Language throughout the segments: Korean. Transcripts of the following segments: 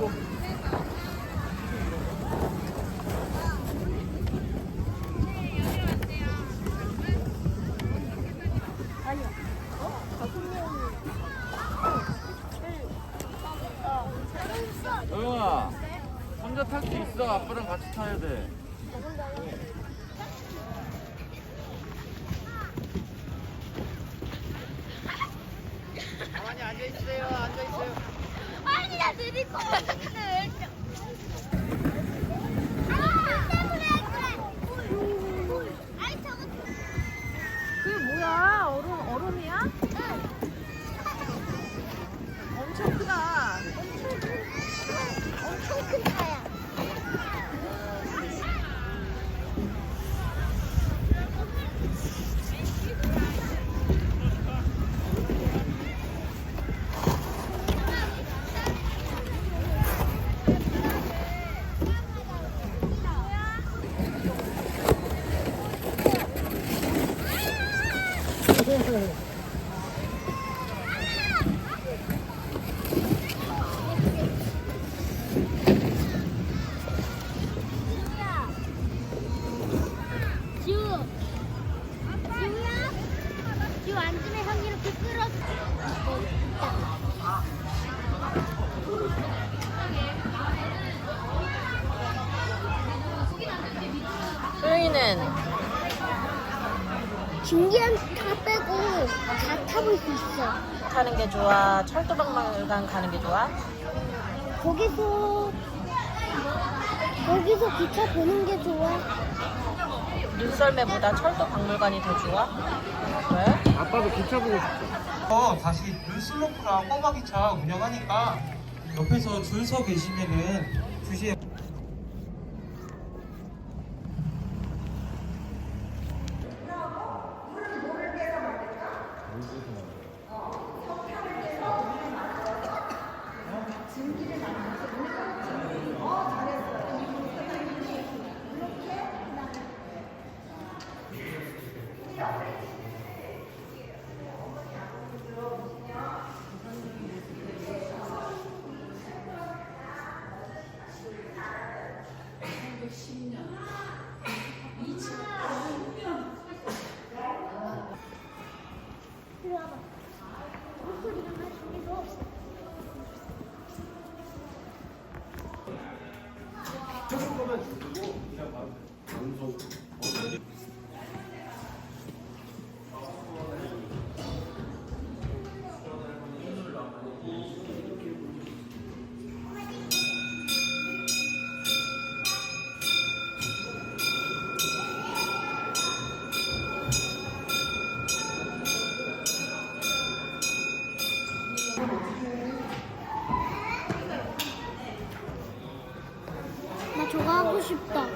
명이. 도영아, 혼자 탈 수 있어. 아빠랑 같이 타야 돼. 가만히 앉아 있으세요. 앉아 있어요. 아니 지우 앉으면 형 이렇게 끌어. 소영이는 김기현 타 빼고 다 타볼 수 있어. 타는 게 좋아? 철도박물관 가는 게 좋아? 거기서 거기서 기차 보는 게 좋아. 눈썰매보다 철도박물관이 더 좋아? 왜? 아빠도 기차 보고 싶어. 어, 다시 눈슬로프랑 꼬마기차 운영하니까 옆에서 줄 서 계시면은 2시에 저거 하고 싶다.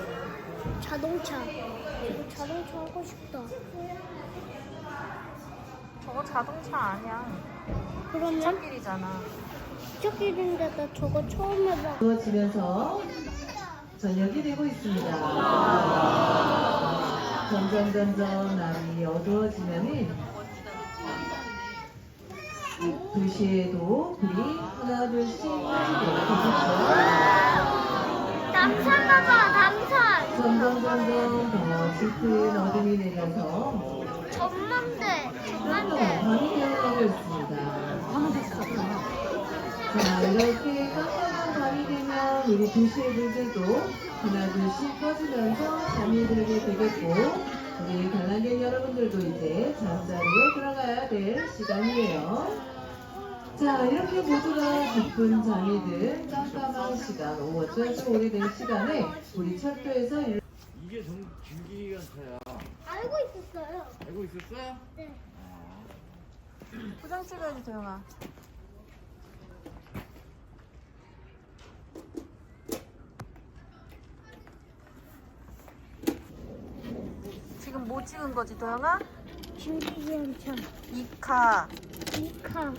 자동차. 자동차 하고 싶다. 저거 자동차 아니야. 그러면 차길이잖아. 저길인데 나 저거 처음 해봐. 어두워지면서 저녁이 되고 있습니다. 점점 점점 날이 어두워지면은 도시에도 불이 하나 둘씩 꺼지고 되겠죠. 밤이 되면 우리 도시의 불들도 하나둘씩 꺼지면서 잠이 들게 되겠고 우리 관람객 여러분들도 이제 잠자리에 들어가야 될 시간이에요. 자, 이렇게 모두가 깊은 잠이 든 깜깜한 시간, 오후 어쩌면 좀 오래된 시간에 우리 철도에서 일- 이게 정 김기관 차야. 알고 있었어요. 알고 있었어? 네. 포장 찍어야지, 도영아. 지금 뭐 찍은 거지, 도영아? 김기현 참. 이카. 이카.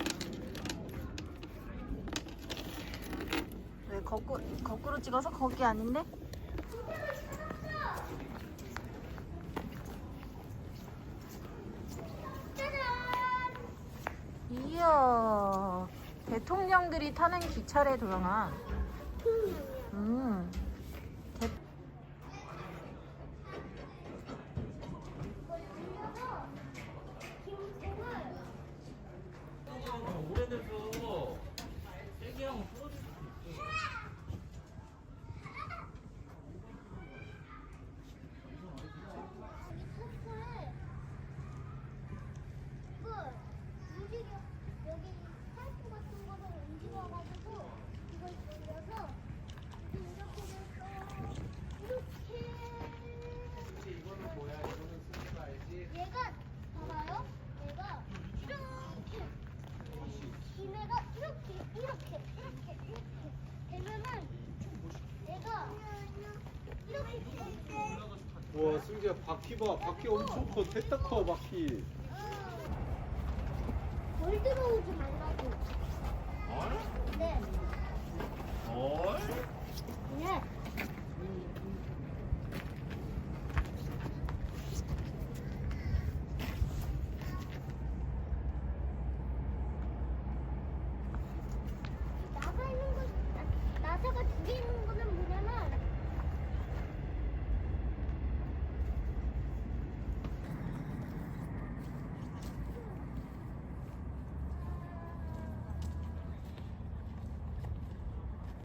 거꾸, 거꾸로 찍어서 거기 아닌데? 이야 대통령들이 타는 기차래 도영아 이렇게 이렇게 이렇게 되면은 내가 이렇게 이렇게 와 승재야 바퀴 봐. 바퀴 엄청 커. 됐다 커 바퀴. 어, 덜 들어오지 말라고. 얼? 네. 얼? 네.